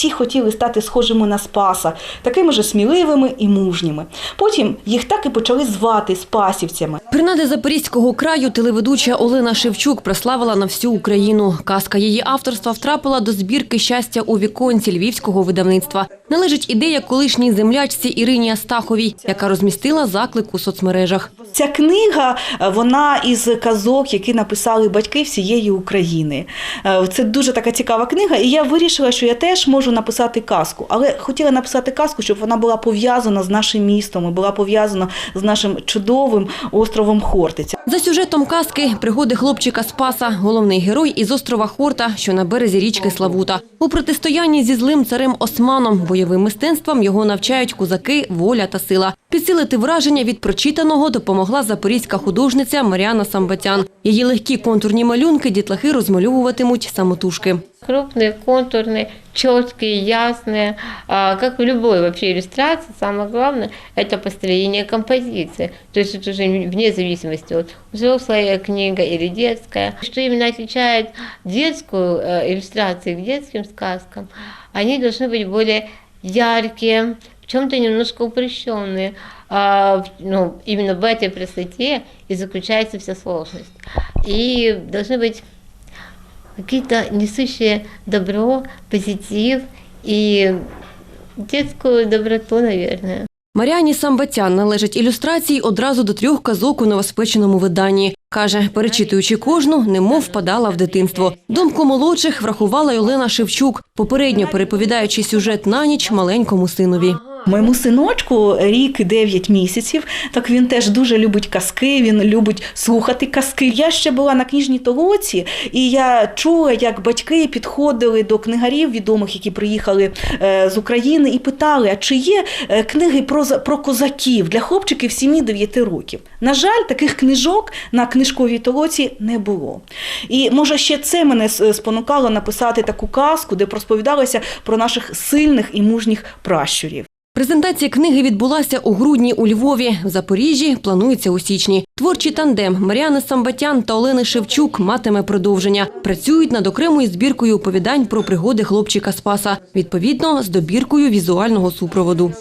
всі хотіли стати схожими на Спаса, такими ж сміливими і мужніми. Потім їх так і почали звати спасівцями. Принади Запорізького краю телеведуча Олена Шевчук прославила на всю Україну. Казка її авторства втрапила до збірки щастя у віконці львівського видавництва. Належить ідея колишній землячці Ірині Астаховій, яка розмістила заклик у соцмережах. Ця книга е, вона із казок, які написали батьки всієї України. Е, Це дуже така цікава книга, і я вирішила, що я теж можу написати казку. Але хотіла написати казку, щоб вона була пов'язана з нашим містом, і була пов'язана з нашим чудовим островом Хортиця. За сюжетом казки пригоди хлопчика Спаса, головний герой із острова Хорта, що на березі річки Славута. У протистоянні зі злим царем Османом бойовим мистецтвам його навчають козаки, воля та сила. Підсилити враження від прочитаного допомогла запорізька художниця Маріана Самбатян. Її легкі контурні малюнки дітлахи розмальовуватимуть самотужки. крупные, контурные, четкие, ясные. А, Как в любой вообще иллюстрации, самое главное – это построение композиции. То есть это уже вне зависимости от взрослая книга или детская. Что именно отличает детскую э, иллюстрацию к детским сказкам? Они должны быть более яркие, в чем-то немножко упрощенные. А, в- ну, именно в этой простоте и заключается вся сложность. И должны быть какие-то несущие добро, позитив и детскую доброту, наверное. Маріані Самбатян належать ілюстрації одразу до трьох казок у новоспеченому виданні. Каже, перечитуючи кожну, немов впадала в дитинство. Думку молодших врахувала й Олена Шевчук, попередньо переповідаючи сюжет на ніч маленькому синові. Моєму синочку рік і 9 місяців. Так він теж дуже любить казки, він любить слухати казки. Я ще була на книжній толоці, і я чула, як батьки підходили до книгарів відомих, які приїхали е, з України, і питали, а чи є е, книги про, про козаків для хлопчиків 7-9 років. На жаль, таких книжок на книжковій толоці не було. І може ще це мене спонукало написати таку казку, де розповідалося про наших сильних і мужніх пращурів. Презентація книги відбулася у грудні у Львові. В Запоріжжі планується у січні. Творчий тандем Маріани Самбатян та Олени Шевчук матиме продовження. Працюють над окремою збіркою оповідань про пригоди хлопчика Спаса, відповідно з добіркою візуального супроводу.